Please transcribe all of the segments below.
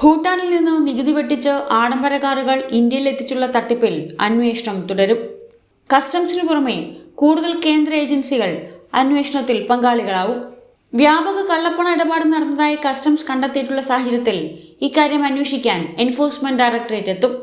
ഭൂട്ടാനിൽ നിന്ന് നികുതി വെട്ടിച്ച് ആഡംബര കാറുകൾ ഇന്ത്യയിൽ എത്തിച്ചുള്ള തട്ടിപ്പിൽ അന്വേഷണം തുടരും. കസ്റ്റംസിന് പുറമെ കൂടുതൽ കേന്ദ്ര ഏജൻസികൾ അന്വേഷണത്തിൽ പങ്കാളികളാവും. വ്യാപക കള്ളപ്പണ ഇടപാട് നടന്നതായി കസ്റ്റംസ് കണ്ടെത്തിയിട്ടുള്ള സാഹചര്യത്തിൽ ഇക്കാര്യം അന്വേഷിക്കാൻ എൻഫോഴ്സ്മെന്റ് ഡയറക്ടറേറ്റ് എത്തും.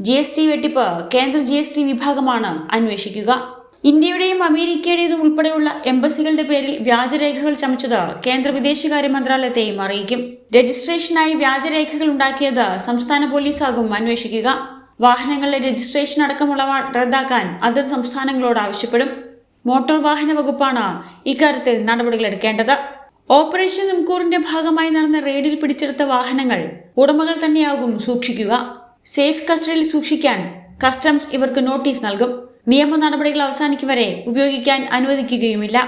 ജി വെട്ടിപ്പ് കേന്ദ്ര ജി വിഭാഗമാണ് അന്വേഷിക്കുക. ഇന്ത്യയുടെയും അമേരിക്കയുടേതും ഉൾപ്പെടെയുള്ള എംബസികളുടെ പേരിൽ വ്യാജരേഖകൾ ചമച്ചത് കേന്ദ്ര വിദേശകാര്യ മന്ത്രാലയത്തെയും അറിയിക്കും. രജിസ്ട്രേഷനായി വ്യാജരേഖകൾ ഉണ്ടാക്കിയത് സംസ്ഥാന പോലീസാകും. അന്വേഷിക്കുക. വാഹനങ്ങളുടെ രജിസ്ട്രേഷൻ അടക്കമുള്ളവ റദ്ദാക്കാൻ അതത് സംസ്ഥാനങ്ങളോട് ആവശ്യപ്പെടും. മോട്ടോർ വാഹന വകുപ്പാണ് ഇക്കാര്യത്തിൽ നടപടികളെടുക്കേണ്ടത് ഓപ്പറേഷൻ നിംകൂറിന്റെ ഭാഗമായി നടന്ന റെയ്ഡിൽ പിടിച്ചെടുത്ത വാഹനങ്ങൾ ഉടമകൾ തന്നെയാകും സൂക്ഷിക്കുക. സേഫ് കസ്റ്റഡിയിൽ സൂക്ഷിക്കാൻ കസ്റ്റംസ് ഇവർക്ക് നോട്ടീസ് നൽകും. നിയമ നടപടികൾ അവസാനിക്കും വരെ ഉപയോഗിക്കാൻ അനുവദിക്കുകയുമില്ല.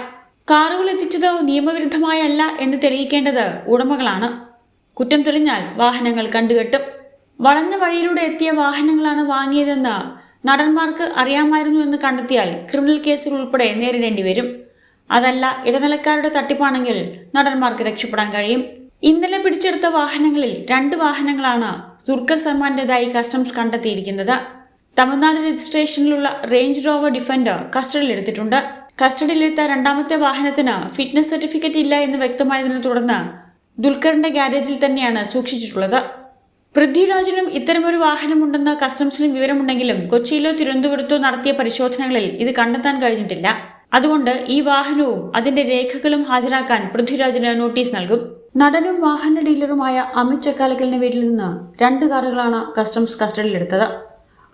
കാറുകൾ എത്തിച്ചത് നിയമവിരുദ്ധമായല്ല എന്ന് തെളിയിക്കേണ്ടത് ഉടമകളാണ്. കുറ്റം തെളിഞ്ഞാൽ വാഹനങ്ങൾ കണ്ടുകെട്ടും. വളഞ്ഞ വഴിയിലൂടെ എത്തിയ വാഹനങ്ങളാണ് വാങ്ങിയതെന്ന് നടന്മാർക്ക് അറിയാമായിരുന്നു എന്ന് കണ്ടെത്തിയാൽ ക്രിമിനൽ കേസുകൾ ഉൾപ്പെടെ നേരിടേണ്ടി വരും. അതല്ല ഇടനിലക്കാരുടെ തട്ടിപ്പാണെങ്കിൽ നടന്മാർക്ക് രക്ഷപ്പെടാൻ കഴിയും. ഇന്നലെ പിടിച്ചെടുത്ത വാഹനങ്ങളിൽ രണ്ട് വാഹനങ്ങളാണ് ദുർഗർ സൽമാന്റേതായി കസ്റ്റംസ് കണ്ടെത്തിയിരിക്കുന്നത്. തമിഴ്നാട് രജിസ്ട്രേഷനിലുള്ള റേഞ്ച് റോവർ ഡിഫൻഡർ കസ്റ്റഡിയിലെടുത്തിട്ടുണ്ട്. കസ്റ്റഡിയിലെത്ത രണ്ടാമത്തെ വാഹനത്തിന് ഫിറ്റ്നസ് സർട്ടിഫിക്കറ്റ് ഇല്ല എന്ന് വ്യക്തമായതിനെ തുടർന്ന് ദുൽഖറിന്റെ ഗാരേജിൽ തന്നെയാണ് സൂക്ഷിച്ചിട്ടുള്ളത്. പൃഥ്വിരാജിനും ഇത്തരമൊരു വാഹനമുണ്ടെന്ന് കസ്റ്റംസിന് വിവരമുണ്ടെങ്കിലും കൊച്ചിയിലോ തിരുവനന്തപുരത്തോ നടത്തിയ പരിശോധനകളിൽ ഇത് കണ്ടെത്താൻ കഴിഞ്ഞിട്ടില്ല. അതുകൊണ്ട് ഈ വാഹനവും അതിന്റെ രേഖകളും ഹാജരാക്കാൻ പൃഥ്വിരാജിന് നോട്ടീസ് നൽകും. നടനും വാഹന ഡീലറുമായ അമിത് ചക്കാലക്കലിന്റെ വീട്ടിൽ നിന്ന് രണ്ട് കാറുകളാണ് കസ്റ്റംസ് കസ്റ്റഡിയിലെടുത്തത്.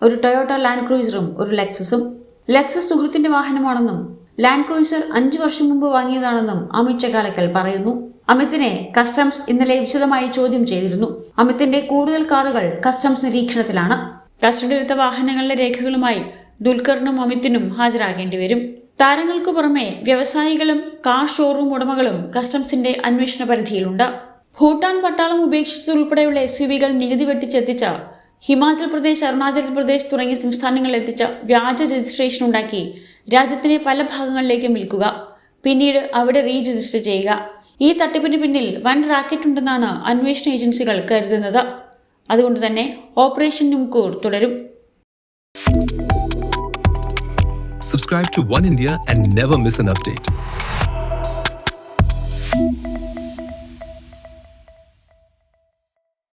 ഒരു ടൊയോട്ട ലാൻഡ് ക്രൂയിസറും ഒരു ലെക്സസും ലെക്സസ് സുഹൃത്തിന്റെ വാഹനമാണെന്നും ലാൻഡ് ക്രൂയിസർ അഞ്ചു വർഷം മുമ്പ് വാങ്ങിയതാണെന്നും അമിത് ചകാലക്കൽ പറയുന്നു. അമിത്തിനെ കസ്റ്റംസ് ഇന്നലെ വിശദമായി ചോദ്യം ചെയ്തിരുന്നു. അമിത്തിന്റെ കൂടുതൽ കാറുകൾ കസ്റ്റംസ് നിരീക്ഷണത്തിലാണ്. കസ്റ്റഡിയിലെടുത്ത വാഹനങ്ങളുടെ രേഖകളുമായി ദുൽഖറിനും അമിത്തിനും ഹാജരാകേണ്ടി വരും. താരങ്ങൾക്ക് പുറമെ വ്യവസായികളും കാർ ഷോറൂം ഉടമകളും കസ്റ്റംസിന്റെ അന്വേഷണ പരിധിയിലുണ്ട്. ഭൂട്ടാൻ പട്ടാളം ഉപേക്ഷിച്ചതുൾപ്പെടെയുള്ള എസ് യു വികൾ നികുതി വെട്ടിച്ചെത്തിച്ച ഹിമാചൽ പ്രദേശ് അരുണാചൽ പ്രദേശ് തുടങ്ങിയ സംസ്ഥാനങ്ങളിൽ എത്തിച്ച വ്യാജ രജിസ്ട്രേഷൻ ഉണ്ടാക്കി രാജ്യത്തിന്റെ പല ഭാഗങ്ങളിലേക്കും വിൽക്കുക. പിന്നീട് അവിടെ റീ രജിസ്റ്റർ ചെയ്യുക. ഈ തട്ടിപ്പിന് പിന്നിൽ വൻ റാക്കറ്റ് ഉണ്ടെന്നാണ് അന്വേഷണ ഏജൻസികൾ കരുതുന്നത്. അതുകൊണ്ട് തന്നെ ഓപ്പറേഷൻ നുംകൂർ തുടരും. Subscribe to One India and never miss an update.